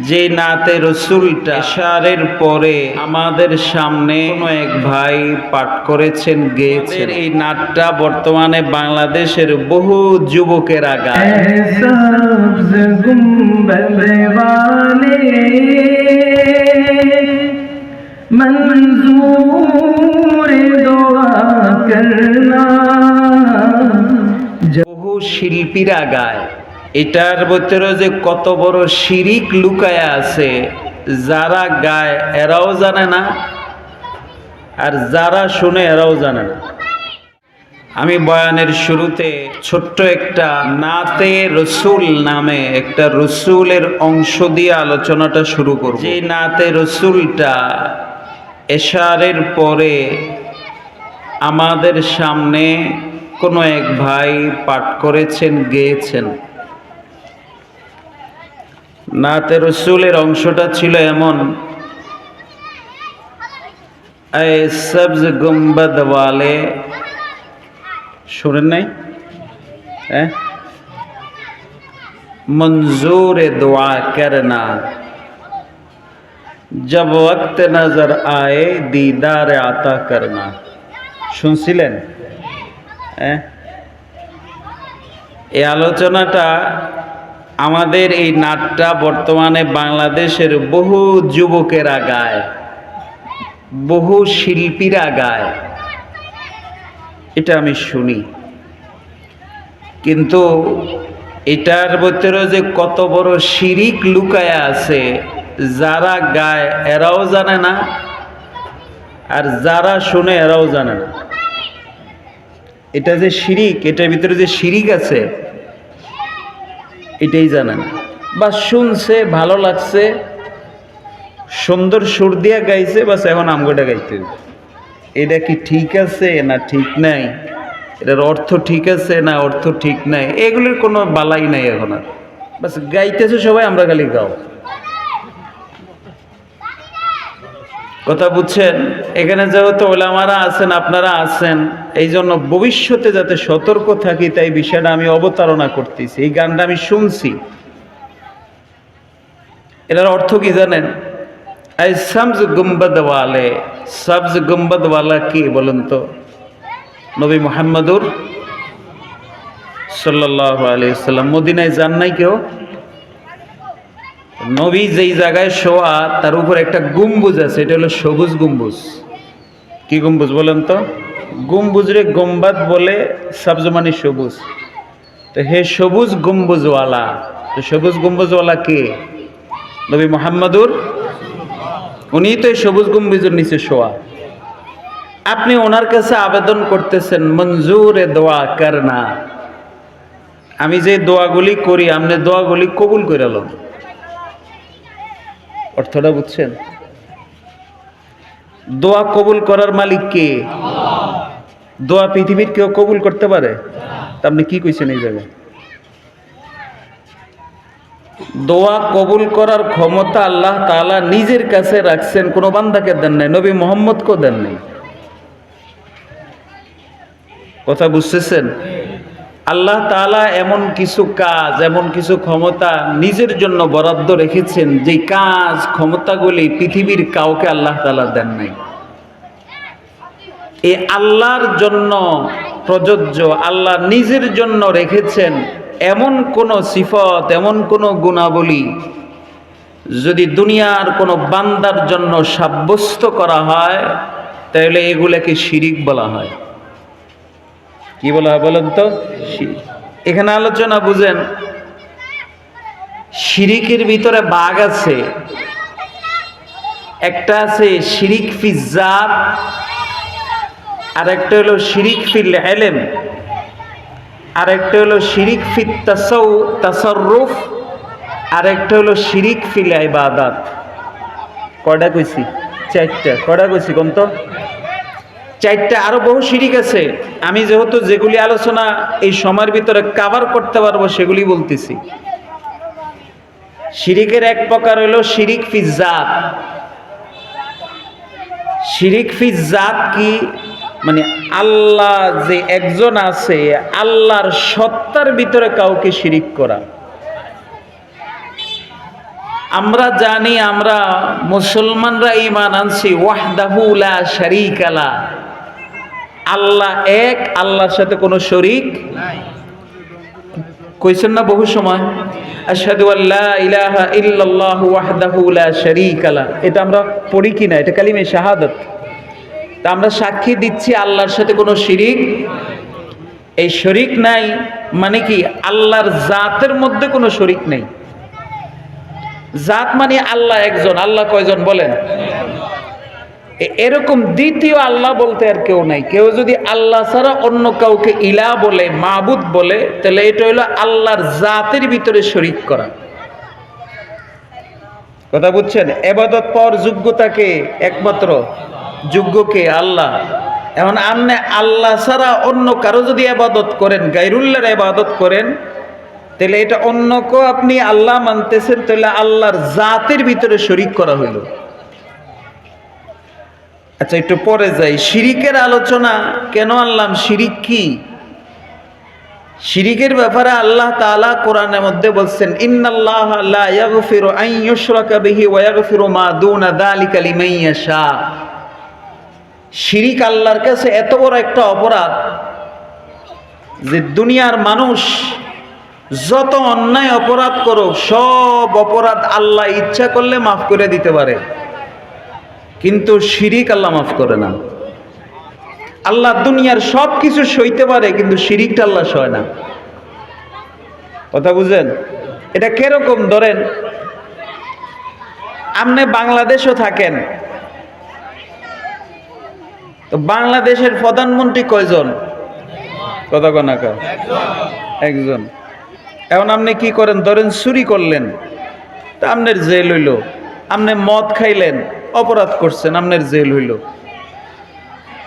যে নাতে রসুলটা ইশারের পরে আমাদের সামনে কোনো এক ভাই পাঠ করেছেন গেয়েছেন। এই নাটটা বর্তমানে বাংলাদেশের বহু যুবকের আগা বহু শিল্পীরা গায় এটার ভিতরে যে কত বড় শিরিক লুকায়া আছে, যারা গায় এরাও জানে না, আর যারা শুনে এরাও জানে না। আমি বয়ানের শুরুতে ছোট্ট একটা নাতে রসুল নামে একটা রসুলের অংশ দিয়ে আলোচনাটা শুরু করব। যে নাতে রসুলটা এশারের পরে আমাদের সামনে কোনো এক ভাই পাঠ করেছেন, গেয়েছেন। নাতে রসুলের অংশটা ছিল এমন। সবজ গুম্বদ ওয়ালে। শুনেন নাই? হ্যাঁ? منظور دعا کرنا جب নজর আয়ে آئے دیدار عطا کرنا শুনছিলেন? হ্যাঁ? এই আলোচনাটা আমাদের এই নাটটা বর্তমানে বাংলাদেশের বহু যুবকেরা গায়, বহু শিল্পীরা গায়। এটা আমি শুনি। কিন্তু এটার ভিতরে যে কত বড় শিরিক লুকায়া আছে, যারা গায় এরাও জানে না, আর যারা শুনে এরাও জানে না। এটা যে শিরিক, এটার ভিতরে যে শিরিক আছে এটাই জানে না। বা শুনছে, ভালো লাগছে, সুন্দর সুর দিয়া গাইছে, বাস এখন আমগোটা গাইতে এটা কি ঠিক আছে না ঠিক নাই? এটার অর্থ ঠিক আছে না অর্থ ঠিক নাই? এগুলির কোনো বালাই নাই এখন আর। বাস গাইতেছে সবাই, আমরা খালি গাও। কথা বুঝছেন? এখানে যেহেতু ওলামারা আছেন, আপনারা আছেন এই জন্য ভবিষ্যতে যাতে সতর্ক থাকি, তাই বিষয়টা আমি অবতারণা করতেছি। এই গানটা আমি শুনছি। এটার অর্থ কি জানেন? এই সবজ গুম্বদ ওয়ালে সবজ গুম্বদ কি বলুন তো? নবী মোহাম্মদুর সাল্লাহ আলাইসাল্লাম মদিনায় যান নাই কেউ? নবী যেই জায়গায় শোয়া, তার উপর একটা গম্বুজ আছে, এটা হলো সবুজ গম্বুজ। কি গম্বুজ বলেন তো? গম্বুজ রে গম্বাদ বলে সবজ মানে সবুজ। তো হে সবুজ গম্বুজওয়ালা, তো সবুজ গম্বুজওয়ালা কে? নবী মোহাম্মদুর? উনি তো এই সবুজ গম্বুজের নিচে শোয়া। আপনি ওনার কাছে আবেদন করতেছেন, মঞ্জুরে দোয়া করনা। আমি যে দোয়াগুলি করি, আপনি দোয়াগুলি কবুল করে এলাম অর্থটা বুঝছেন? দোয়া কবুল করার মালিক কে? দোয়া পৃথিবীর কেউ কবুল করতে পারে? আপনি কি কইছেন এই জায়গায়? দোয়া কবুল করার ক্ষমতা আল্লাহ তাআলা নিজের কাছে রাখছেন, কোনো বান্দাকে দেন নাই, নবী মোহাম্মদকেও দেন নাই। কথা বুঝতেছেন? আল্লাহ তাআলা এমন কিছু কাজ, এমন কিছু ক্ষমতা নিজের জন্য বরাদ্দ রেখেছেন যে কাজ, ক্ষমতাগুলি পৃথিবীর কাউকে আল্লাহ তালা দেন নাই। এই আল্লাহর জন্য প্রযোজ্য, আল্লাহ নিজের জন্য রেখেছেন এমন কোন সিফত, এমন কোন গুণাবলী যদি দুনিয়ার কোনো বান্দার জন্য সাব্যস্ত করা হয়, তাহলে এগুলোকে শিরিক বলা হয়। কি বলা হয় বলেন তো। এখানে আলোচনা বুঝেন। শিরিকের ভিতরে বাঘ আছে। একটা আছে শিরিক ফিজাত আর একটা হলো শিরিক ফিল এলেম আর একটা হলো শিরিক ফিত তাসাউ তাসাররুফ, আর একটা হলো শিরিক ফিল ইবাদাত কয়টা কইছি? চারটা। কয়টা কইছি কোন তো? চারটা আরও বহু শিরিক আছে। আমি যেহেতু যেগুলি আলোচনা এই সময়ের ভিতরে কাভার করতে পারব সেগুলি বলতেছি। শিরিকের এক প্রকার হলো শিরিক ফিজাত শিরিক ফিজাত কি? মানে আল্লাহ যে একজন আছে, আল্লাহর সত্তার ভিতরে কাউকে শিরিক করা। আমরা জানি, আমরা মুসলমানরা ইমান আনছি, ওয়াহদাহু লা শারীকা লা। আল্লাহ এক, আল্লাহর সাথে কোনো শরিক? কইছেন না বহু সময়? আশহাদু আল্লা ইলাহা ইল্লাল্লাহু ওয়াহদাহু লা শারীকা লা। এটা আমরা পড়ি কি না এটা কালিমে শাহাদাত। তা আমরা সাক্ষী দিচ্ছি আল্লাহর সাথে কোনো শিরিক? এই শরিক নাই মানে কি? আল্লাহর জাতের মধ্যে কোনো শরিক নেই। জাত মানে আল্লাহ একজন। আল্লাহ কয়জন বলেন? এরকম দ্বিতীয় আল্লাহ বলতে আর কেউ নাই। কেউ যদি আল্লাহ ছাড়া অন্য কাউকে ইলা বলে, মাবুদ বলে, তাহলে এটা হলো আল্লাহর জাতের ভিতরে শরিক করা। কথা বুঝছেন? এবাদত পাওয়ার যোগ্যতাকে একমাত্র যোগ্যকে আল্লাহ। এখন আপনি আল্লাহ ছাড়া অন্য কারও যদি আবাদত করেন গাইরুল্লাহর আবাদত করেন, তাহলে এটা অন্য কেউ আপনি আল্লাহ মানতেছেন, তাহলে আল্লাহর জাতের ভিতরে শরিক করা হইল। আচ্ছা একটু পরে যাই। শিরিকের আলোচনা কেন আনলাম? শিরিক কি? শিরিকের ব্যাপারে আল্লাহ তাআলা কোরআনের মধ্যে বলছেন, ইন্নাল্লাহ লা ইয়াগফিরু আন ইউশরাকা বিহি ওয়া ইয়াগফিরু মা দুনা যালিকা লিমান ইয়াশা। শিরিক আল্লাহর কাছে এত বড় একটা অপরাধ যে দুনিয়ার মানুষ যত অন্যায় অপরাধ করো সব অপরাধ আল্লাহ ইচ্ছা করলে মাফ করে দিতে পারে। কিন্তু শিরিক আল্লাহ মাফ করে না। আল্লাহ দুনিয়ার সব কিছু সইতে পারে, কিন্তু শিরিকটা আল্লাহ সয় না। কথা বুঝেন এটা কীরকম? ধরেন, আপনি বাংলাদেশও থাকেন। তো বাংলাদেশের প্রধানমন্ত্রী কয়জন? কথা কনাকা একজন। এখন আপনি কি করেন? ধরেন চুরি করলেন। তা আপনার জেল হইল। আপনি মদ খাইলেন। অপরাধ করছেন, আপনার জেল হইল।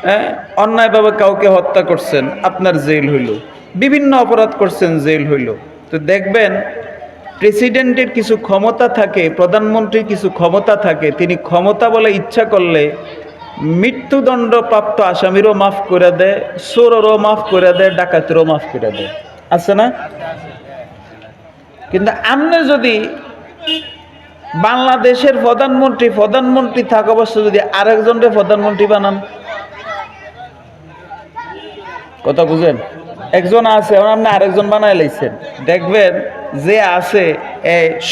হ্যাঁ? অন্যায়ভাবে কাউকে হত্যা করছেন, আপনার জেল হইল। বিভিন্ন অপরাধ করছেন, জেল হইল। তো দেখবেন, প্রেসিডেন্টের কিছু ক্ষমতা থাকে, প্রধানমন্ত্রীর কিছু ক্ষমতা থাকে, তিনি ক্ষমতা বলে ইচ্ছা করলে মৃত্যুদণ্ড প্রাপ্ত আসামিরও মাফ করে দেয়, চোরেরও মাফ করে দেয়, ডাকাতেরও মাফ করে দেয়। আছে না? কিন্তু আপনি যদি বাংলাদেশের প্রধানমন্ত্রী প্রধানমন্ত্রী থাকা অবস্থা যদি আরেকজনকে প্রধানমন্ত্রী বানান। কথা বুঝেন? একজন আছে আপনি আরেকজন বানাই লাইছেন। দেখবেন যে আছে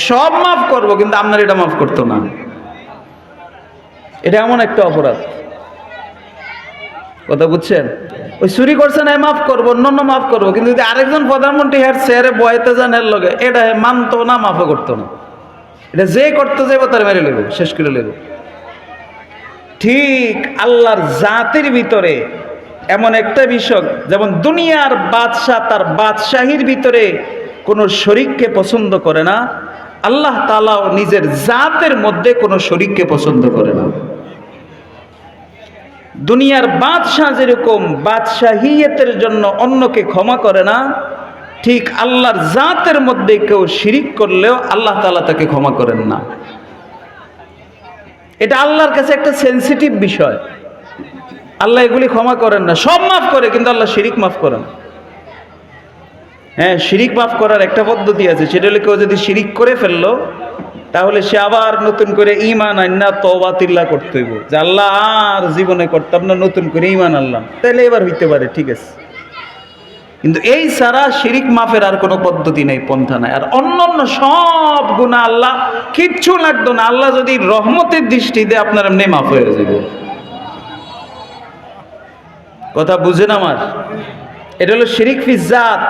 সব মাফ করব, কিন্তু আপনার এটা মাফ করতো না। এটা এমন একটা অপরাধ। কথা বুঝছেন? ওই চুরি করছেন হ্যাঁ মাফ করব অন্য মাফ করব, কিন্তু যদি আরেকজন প্রধানমন্ত্রী হ্যার চেয়ারে বয়াতে যান এর লগে, এটা মানতো না, মাফও করতো না। এটা যে করতে যাইব তার মেরে লেব শেষ করে লেব ঠিক আল্লাহর জাতির ভিতরে এমন একটা বিষয়, যেমন দুনিয়ার বাদশাহ তার বাদশাহীর ভিতরে কোনো শরিককে পছন্দ করে না, আল্লাহ তালাও নিজের জাতের মধ্যে কোনো শরিককে পছন্দ করে না। দুনিয়ার বাদশাহ যেরকম বাদশাহিয়তের জন্য অন্যকে ক্ষমা করে না ঠিক আল্লাহর জাতের মধ্যে কেউ শিরিক করলেও আল্লাহ তালা তাকে ক্ষমা করেন না। এটা আল্লাহর কাছে একটা সেন্সিটিভ বিষয়। আল্লাহ এগুলি ক্ষমা করেন না। সব মাফ করে, কিন্তু আল্লাহ শিরিক মাফ করেন। হ্যাঁ শিরিক মাফ করার একটা পদ্ধতি আছে। সেটা হলে কেউ যদি শিরিক করে ফেলল, তাহলে সে আবার নতুন করে ইমান আন্না তবা তিল্লা করতে হইব। যে আল্লাহ আর জীবনে করতাম না, নতুন করে ইমান আনলাম। তাহলে এবার হইতে পারে, ঠিক আছে। কিন্তু এই সারা শিরিক মাফের আর কোনো পদ্ধতি নেই, পন্থা নাই। আর অন্য অন্য সব গুণা আল্লাহ, কিচ্ছু লাগতো না। আল্লাহ যদি রহমতের দৃষ্টি দেয়, আপনার এমনি মাফ হয়ে যাবে কথা বুঝেন আমার? এটা হলো শিরিক ফিজাত